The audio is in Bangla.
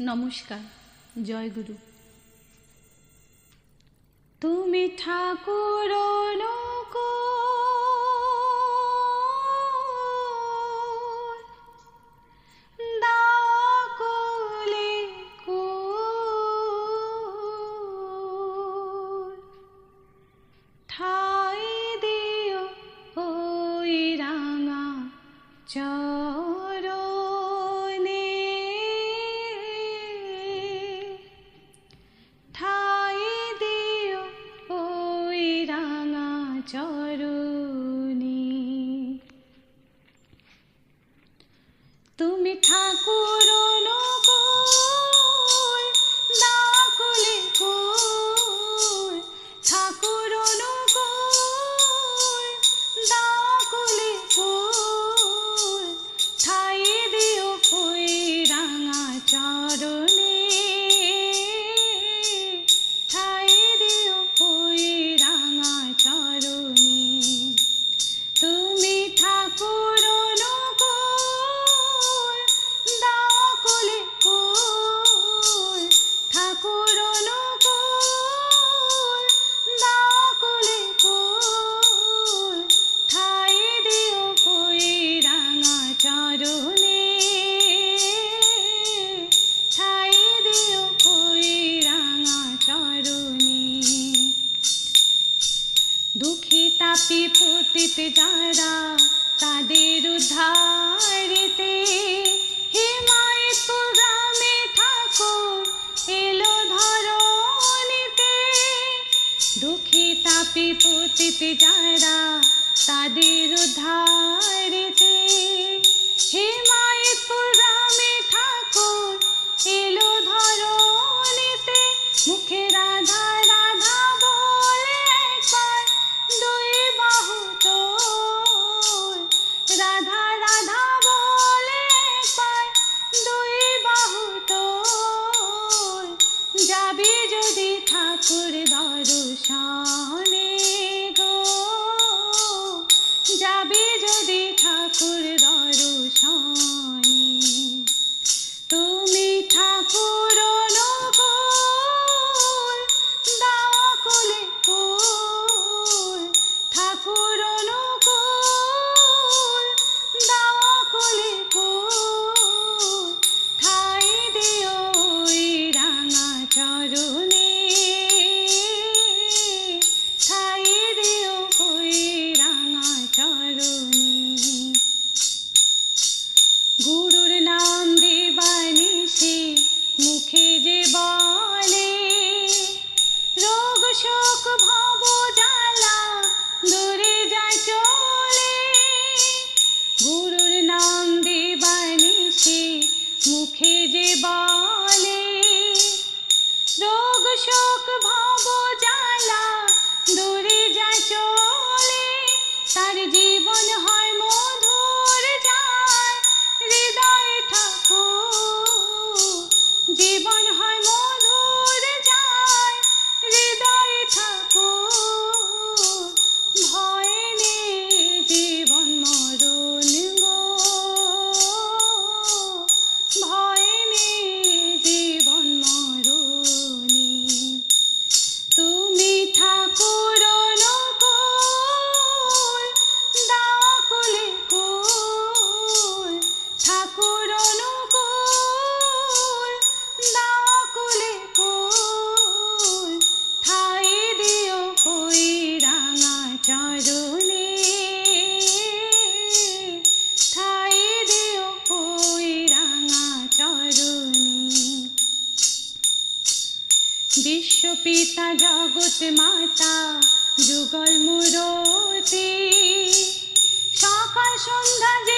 নমস্কার জয়গুরু তুমি ঠাকুর चारों পাপি পতিত যারা তাদের উদ্ধারিতে হিমায়তপুর গ্রামে ঠাকুর এলো ধরণীতে। দুঃখী তাপি পতিত যারা তাদের উদ্ধার ঠাকুর দর্শনে শোক ভব জ্বালা দূরে যায় চলে। গুরুর নাম দেবানিসে মুখে যে বলে। বিশ্বপিতা জগৎ মাতা যুগল মুরতি। সকাল সন্ধ্যা